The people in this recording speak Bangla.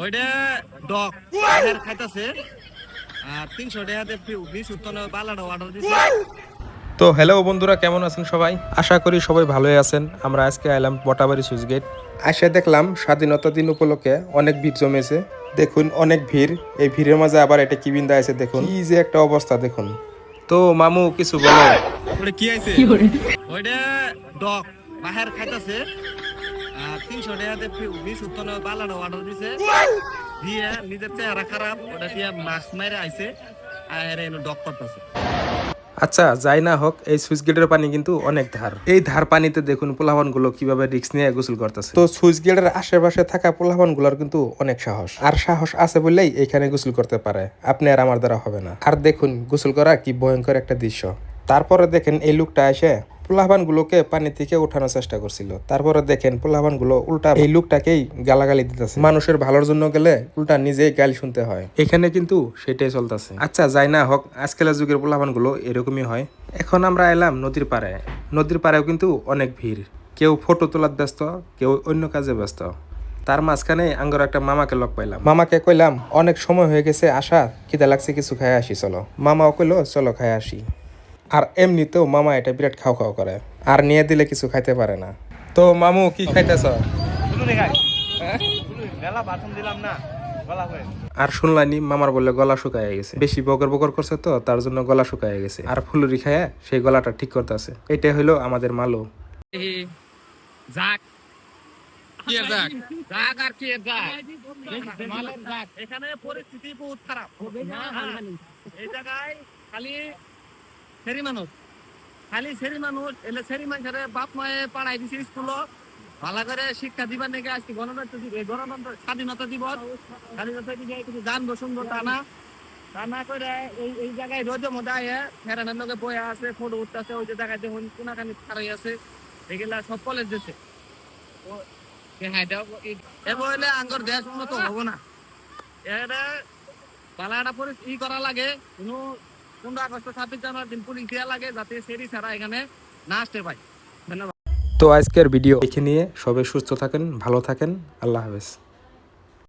ওইটা ডক বাহির খাইতাছে। আর তিনশো টাকাতে বিশ উত্তর বালাটা অর্ডার দিছে। তো হ্যালো বন্ধুরা কেমন আছেন সবাই? আশা করি সবাই ভালোই আছেন। আমরা আজকে আইলাম বটাবাড়ি সুইচ গেট। আসে দেখলাম স্বাধীনতা দিন উপলক্ষে অনেক ভিড় জমেছে। দেখুন অনেক ভিড়। এই ভিড়ের মাঝে আবার এটা কি বিন্দা আছে দেখুন। কি যে একটা অবস্থা দেখুন। তো মামু কিছু বলো। ওটা কি আছে ওইটা ডক বাহির খাইতাছে। তিনশো বালাটা অর্ডার দিছে। দিয়ে নিজের চেহারা খারাপ, ওটা দিয়ে মাস্ক মাইরে আইছে আর আচ্ছা যাই না হোক, এই সুইচ গেটের পানি কিন্তু অনেক ধার। এই ধার পানিতে দেখুনগুলো কীভাবে রিক্স নিয়ে গোসল করতেছে। তো সুইচ গেটের আশেপাশে থাকা পোলাহানগুলোর কিন্তু অনেক সাহস। আর সাহস আছে বললেই এখানে গোসল করতে পারে। আপনি আর আমার দ্বারা হবে না। আর দেখুন, গোসল করা কি ভয়ঙ্কর একটা দৃশ্য। তারপরে দেখেন এই লোকটা এসে পোলাহান গুলোকে পানি থেকে উঠানোর চেষ্টা করছিল। তারপরে দেখেন পোলাহানগুলো উল্টা এই লোকটাকেই গালাগালি দিতেছে। মানুষের ভালোর জন্য গেলে উল্টা নিজেই গাল শুনতে হয়। এখানে কিন্তু সেটাই চলতেছে। আচ্ছা যাই না হোক, আজকালের যুগের পোলাহানগুলো এরকমই হয়। এখন আমরা এলাম নদীর পাড়ে। নদীর পাড়েও কিন্তু অনেক ভিড়। কেউ ফটো তোলার ব্যস্ত, কেউ অন্য কাজে ব্যস্ত। তার মাঝখানে আঙ্গর একটা মামাকে লক পাইলাম। মামাকে কইলাম, অনেক সময় হয়ে গেছে আসা খিদা লাগছে, কিছু খাই আসি, চলো। মামাও কইলো, চলো খায় আসি। আর এমনিতেও মামা এটা বিরাট খাও খাও করে। আর নিয়ে দিলে কিছু খাইতে পারে না। তো মামু কি খাইতেছ? আর শুনলানি মামার বললে গলা শুকায় গেছে। বেশি বকর বকর করছে তো তার জন্য গলা শুকায় গেছে। আর ফুলুরি খায়া সেই গলাটা ঠিক করতেছে। এটাই হলো আমাদের মালো। যাক। কি আর যাক? যাক আর কি আর যাক। মালের যাক। এখানে পরিস্থিতি বহুত খারাপ। এই জায়গায় খালি সেরি মানুষ। খালি সেরি মানুষ, এলে সেরি মানুষের বাপ মায়ে পাড়াই দিছে স্কুল। ভালো করে শিক্ষা দিবার নাকি আজকে গণতন্ত্র গণতন্ত্র স্বাধীনতা দিবস। স্বাধীনতা দিবে কিছু জানব সুন্দর তা না করে এই এই জায়গায় রোজ মজা আয়ে ফেরানোর লোকে বয়ে আছে ফটো উঠতেছে, ওই যে জায়গায় দেখুন কোনাখানি খারাই আছে, এগুলা সব কলেজ দিছে। এবার হলে আঙ্গর দেশ উন্নত হব না। এটা পালাটা পরে ই করা লাগে, কোনো পনেরো আগস্ট ছাব্বিশ জানুয়ারি দিন পুলিশ দেওয়া লাগে যাতে সেরি ছাড়া এখানে না আসতে পায়। ধন্যবাদ। তো আজকের ভিডিও দেখে নিয়ে সবাই সুস্থ থাকেন, ভালো থাকেন, আল্লাহ হাফেজ।